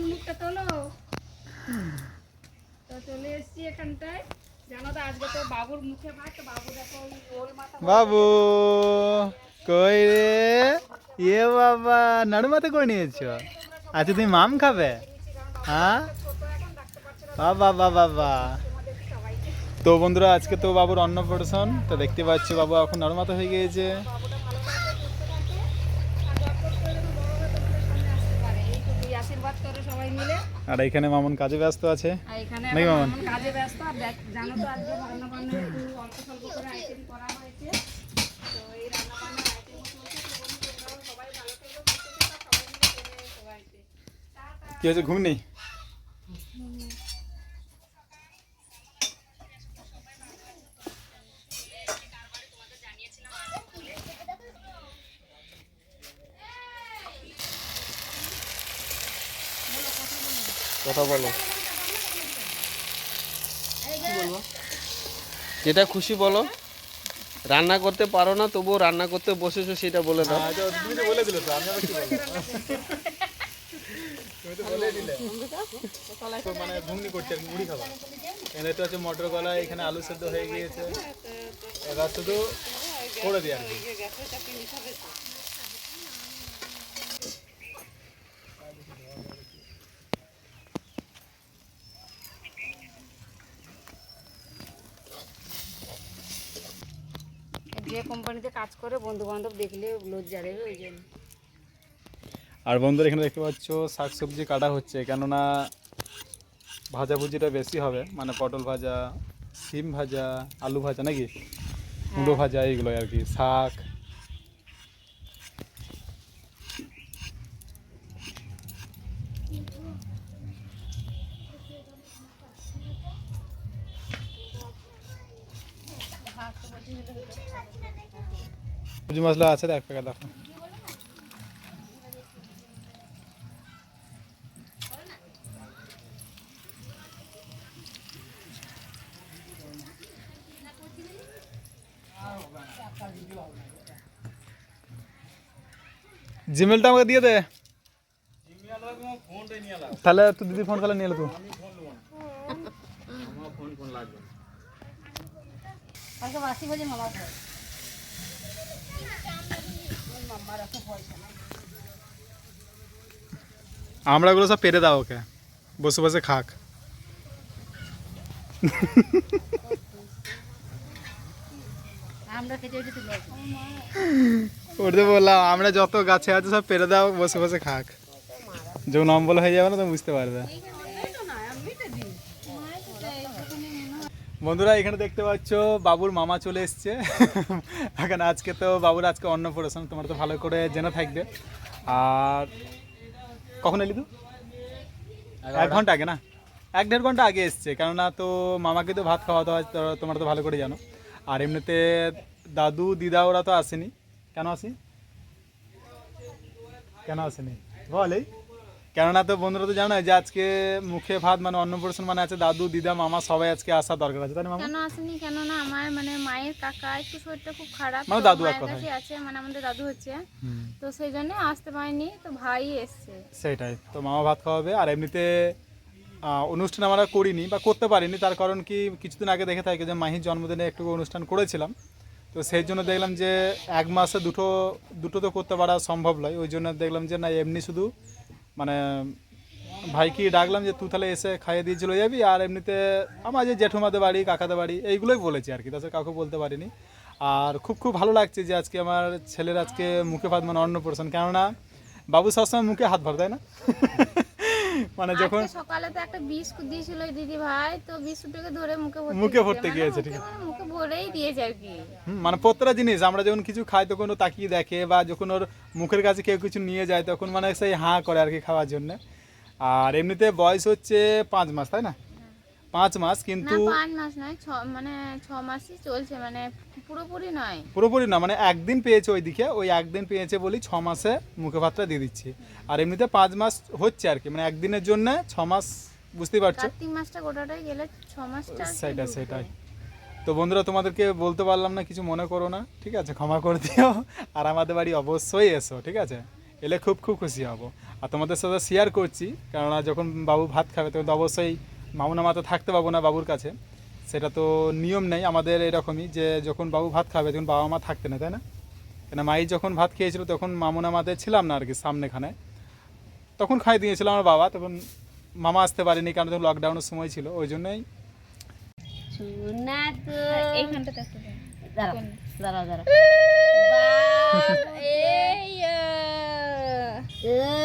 মামন মুখটা তোলো। তো চলে এসেছি এখানটায়। জানো তো, আজকে তো বাবুর মুখে ভাত বাবু দেখো বাবু, কই রে? ইয়ে বাবা নড়মাতে করে নিয়েছো? আচ্ছা তুমি মাম খাবে? হ্যাঁ? বাবা বাবা বাবা। তো বন্ধুরা, আজকে তো বাবুর অন্নপ্রাশন, তো দেখতে পাচ্ছি বাবু এখন নর্মাতা হয়ে গিয়েছে এই আশীর্বাদ করে সবাই মিলে। আর এখানে মামুন কাজে ব্যস্ত আছে। আর এখানে নাকি মামন? কাজে ব্যস্ত। আর জানো তো আজকে রান্না বান্না একটু অল্প স্বল্প করে আইটেম করা হয়েছে। তো এই রান্না আইটেম সবাই ভালো কি হয়েছে ঘুম নেই? কথা বলো। যেটা খুশি বলো। রান্না করতে পারো না, তবুও রান্না করতে বসেছো, সেটা বলে দাও। বলে মানে ঘুগনি করছে মুড়ি খাবার এখানে তো মটর কলা এখানে আলু সেদ্ধ হয়ে গিয়েছে। এবার শুধু করে দিই আর কি। যে কোম্পানিতে কাজ করে বন্ধু বান্ধব দেখলে লজ্জা দেবে ওই জন্য। আর বন্ধুরা এখানে দেখতে পাচ্ছ শাকসবজি কাটা হচ্ছে কেননা ভাজাভুজিটা বেশি হবে মানে পটল ভাজা সিম ভাজা আলু ভাজা নাকি? মুড়ো ভাজা এইগুলো আর কি শাক। সবজি মশলা আছে দেখ প্যাকেট দেখো জিমেলটা আমাকে দিয়ে দে তাহলে তুই দিদি ফোন তাহলে নিয়ে এলো তুই কালকে বাসি বাজে মামা আমরাগুলো সব পেরে দাও ওকে। বসে বসে খাক। ওটা বললাম আমরা যত গাছে আছে সব পেরে দাও বসে বসে খাক। যখন অম্বল হয়ে যাবে না তো বুঝতে পারবে। বন্ধুরা এখানে দেখতে পাচ্ছ বাবুর মামা চলে এসছে। এখন আজকে তো বাবুর আজকে অন্নপ্রাশন তোমার তো ভালো করে জেনে থাকবে। আর কখন এলি তো এক ঘণ্টা আগে না? এক দেড় ঘণ্টা আগে এসছে কেননা তো মামাকে তো ভাত খাওয়াতে হয় তোমরা তো ভালো করে জানো। আর এমনিতে দাদু দিদা ওরা তো আসেনি। কেন আসি কেন আসেনি? বল এই। কেননা তো বন্ধুরা তো জানো যে আজকে মুখে ভাত মানে অন্নপ্রাশন মানে আছে দাদু দিদা মামা সবাই আজকে আসার দরকার আছে তাই না মামা? কেন আসেনি? কেন না আমার মানে মায়ের কাকা একটু শরীরটা খুব খারাপ মানে দাদু এক। কাছে আছে মানে আমাদের দাদু হচ্ছে। তো সেই জন্য আসতে পারিনি তো ভাই এসছে। সেটাই তো মামা ভাত খাওয়াবে আর এমনিতে অনুষ্ঠান আমরা করিনি বা করতে পারিনি তার কারণ কি কিছুদিন আগে দেখে থাকি যে মাহির জন্মদিনে একটু অনুষ্ঠান করেছিলাম। তো সেই জন্য দেখলাম যে এক মাসে দুটো দুটো তো করতে পারা সম্ভব নয় ওই জন্য দেখলাম যে না এমনি শুধু মানে ভাইকে ডাকলাম যে তুই তাহলে এসে খাইয়ে দিয়ে চলে যাবি আর এমনিতে আমার যে জেঠুমাদের বাড়ি, কাকাদের বাড়ি, এইগুলোই বলেছি আর কি, তাছাড়া কাউকে বলতে পারিনি। আর খুব খুব ভালো লাগছে যে, আজকে আমার ছেলের আজকে মুখে ভাত মানে অন্নপ্রাশন, কেননা বাবু সবসময় মুখে হাত ভর, তাই না? মানে যখন সকালে তো একটা বিস্কুট দিয়েছিল দিদি ভাই তো বিস্কুটটাকে ধরে মুখে মুখে ভরতে মানে গিয়েছে, ঠিক আছে। মানে মুখে ভরেই দিয়েছে আর কি। মানে প্রত্যেকটা জিনিস আমরা যখন কিছু খাই তখন ও তাকিয়ে দেখে বা যখন ওর মুখের কাছে কেউ কিছু নিয়ে যায় তখন মানে সেই হাঁ করে আর কি খাওয়ার জন্য। আর এমনিতে বয়স হচ্ছে পাঁচ মাস তাই না? পাঁচ মাস কিন্তু পাঁচ মাস নয় ছ মানে ছ মাসই চলছে মানে পুরোপুরি নয়। পুরোপুরি না মানে একদিন পেয়েছে ওইদিকে ওই একদিন পেয়েছে বলি ছ মাসে মুখে ভাতটা দিয়ে দিচ্ছি। আর এমনিতে পাঁচ মাস হচ্ছে আর কি মানে একদিনের জন্য ছ মাস বুঝতেই পারছ? কার্তিক মাসটা গোটাটাই গেলে ছ মাসটা সেটাই সেটাই। তো বন্ধুরা তোমাদেরকে বলতে পারলাম না কিছু মনে করো না ঠিক আছে? ক্ষমা করে দিও আর আমাদের বাড়ি অবশ্যই এসো ঠিক আছে? এলে খুব খুব খুশি হব। আর তোমাদের সাথে শেয়ার করছি কেননা যখন বাবু ভাত খাবে তখন তো অবশ্যই মামুনা মাতে থাকতে পাবো না বাবুর কাছে। সেটা তো নিয়ম নেই আমাদের এরকমই যে যখন বাবু ভাত খাবে তখন বাবা মা থাকতে না তাই না? কেন মাই যখন ভাত খেয়েছিল তখন মামুনা মাতে ছিলাম না আর কি সামনেখানে। তখন খাই দিয়েছিল আমার বাবা তখন মামা আসতে পারেনি কারণ তখন লকডাউনের সময় ছিল ওই জন্যই। তো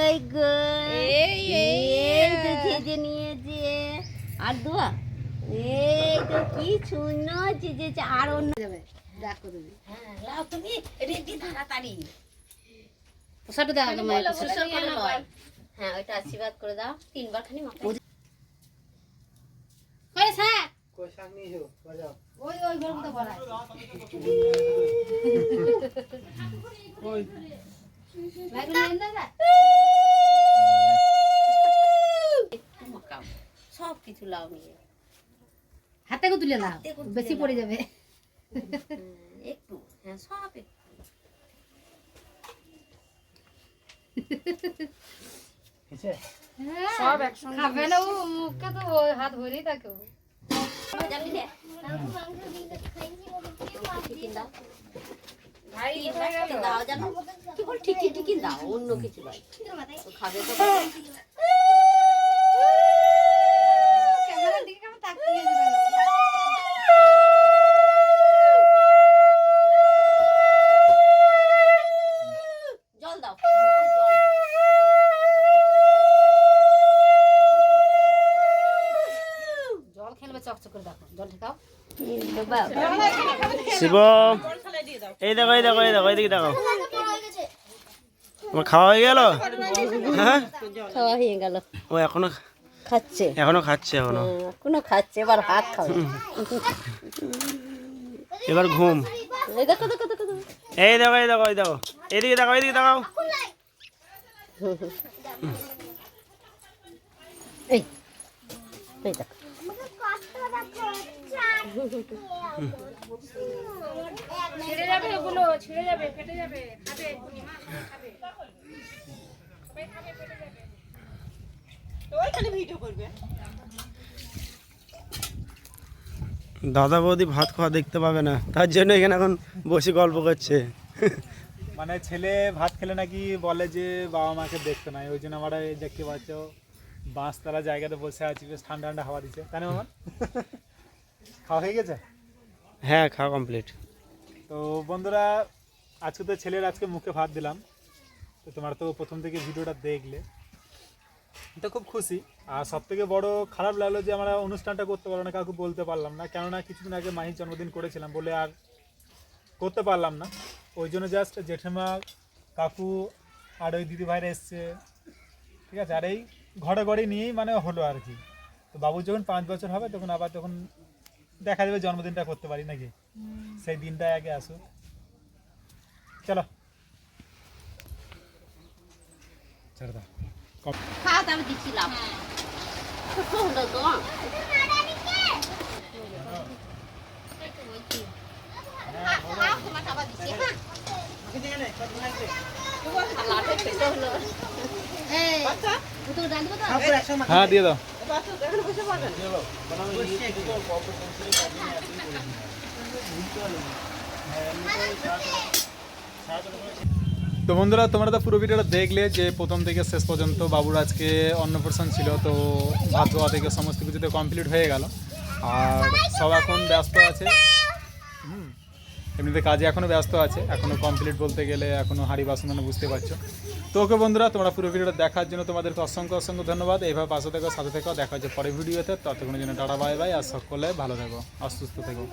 এই গো এই, তো ছেজে নিয়েছে। আর দোয়া? এই তো কি শূন্য চেজেছে আর অন্য যাবে দেখো তুমি হ্যাঁ লাও তুমি রেডি তাড়াতাড়ি। পোষাটা দাও তোমার নিয়ে নাও। হ্যাঁ ওইটা আশীর্বাদ করে দাও তিনবার খানি মাথায়। কই স্যার? ওই ওই গরম তো বড়াই সব কিছু লাও নিয়ে। হাতে কো তুলে করে বেশি পড়ে যাবে। একটু হ্যাঁ সব একটু। সব একসঙ্গে খাবে না ও মুখে তো হাত ভরেই থাকে ও। জানি রে দাও। দাও জানো? কি বল টিকিন টিকিন দাও অন্য কিছু নয় খাবে তো ক্যামেরার দিকে কেমন তাকিয়ে আছে দেখো। জল দাও। জল জল খেলবে চকচক করে দেখো। জল ঠেকাও শিব এই দেখো এই দেখো এই দেখো এইদিকে দেখো। তোমার খাওয়া হয়ে গেল? হ্যাঁ? খাওয়া হয়ে গেল। ও এখনও খাচ্ছে। এখনও খাচ্ছে এখনও। এখনও খাচ্ছে এবার ভাত খাবে। এবার ঘুম। এই দেখো দেখো দেখো। এই দেখো এই দেখো এই দেখো। এইদিকে দেখো এইদিকে দেখো এই এই দেখো। ছিঁড়ে যাবে ওগুলো ছিঁড়ে যাবে ফেটে যাবে খাবে খাবে খাবে ফেটে যাবে দাদা বৌদি ভাত খাওয়া দেখতে পাবে না তার জন্য এখানে এখন বসে গল্প করছে। মানে ছেলে ভাত খেলে নাকি বলে যে বাবা মাকে দেখতে নাই ওই জন্য আমরা দেখতে পাচ্ছ বাঁশতলা জায়গাতে বসে আছি বেশ ঠান্ডা ঠান্ডা হাওয়া দিচ্ছে তাই না মামা? খাওয়া হয়ে গেছে? হ্যাঁ খাওয়া কমপ্লিট তো বন্ধুরা আজকে তো ছেলের আজকে মুখে ভাত দিলাম তো তোমার তো প্রথম থেকে ভিডিওটা দেখলে। তো খুব খুশি। আর সব থেকে বড় খারাপ লাগল যে আমরা অনুষ্ঠানটা করতে পারলাম না কাউকে বলতে পারলাম না। কেননা কিছুদিন আগে মাহির জন্মদিন করেছিলাম বলে আর করতে পারলাম না। ওই জন্য জাস্ট জেঠেমা কাকু আর ওই দিদি ভাইরা এসছে। ঠিক আছে? আর এই ঘরে ঘরে নিয়েই মানে হলো আর কি। তো বাবু যখন পাঁচ বছর হবে তখন আবার তখন দেখা যাবে জন্মদিনটা করতে পারি নাকি? সেই দিনটা আগে আসুক। চলো। ছেড়ে দাও। খাওয়া দাওয়া দিচ্ছিলাম হ্যাঁ দিয়ে দাও। তো বন্ধুরা, তোমরা তো পুরো ভিডিওটা দেখলে যে প্রথম থেকে শেষ পর্যন্ত বাবুর আজকে অন্নপ্রাশন ছিল, তো ভাত ধোয়া থেকে সমস্ত কিছুতে কমপ্লিট হয়ে গেল। আর সব এখন ব্যস্ত আছে। হুম, এমনিতে কাজে এখনও ব্যস্ত আছে। এখনও কমপ্লিট বলতে গেলে এখনও হাড়ি বাসন মানে বুঝতে পারছ। তো ওকে বন্ধুরা, তোমরা পুরো ভিডিওটা দেখার জন্য তোমাদেরকে অসংখ্য অসংখ্য ধন্যবাদ। এইভাবে পাশে থেকো, সাথে থেকো। দেখা হচ্ছে পরে ভিডিওতে। ততক্ষণের জন্য টাটা, বাই বাই। আর সকলে ভালো থেকো, অসুস্থ থেকো।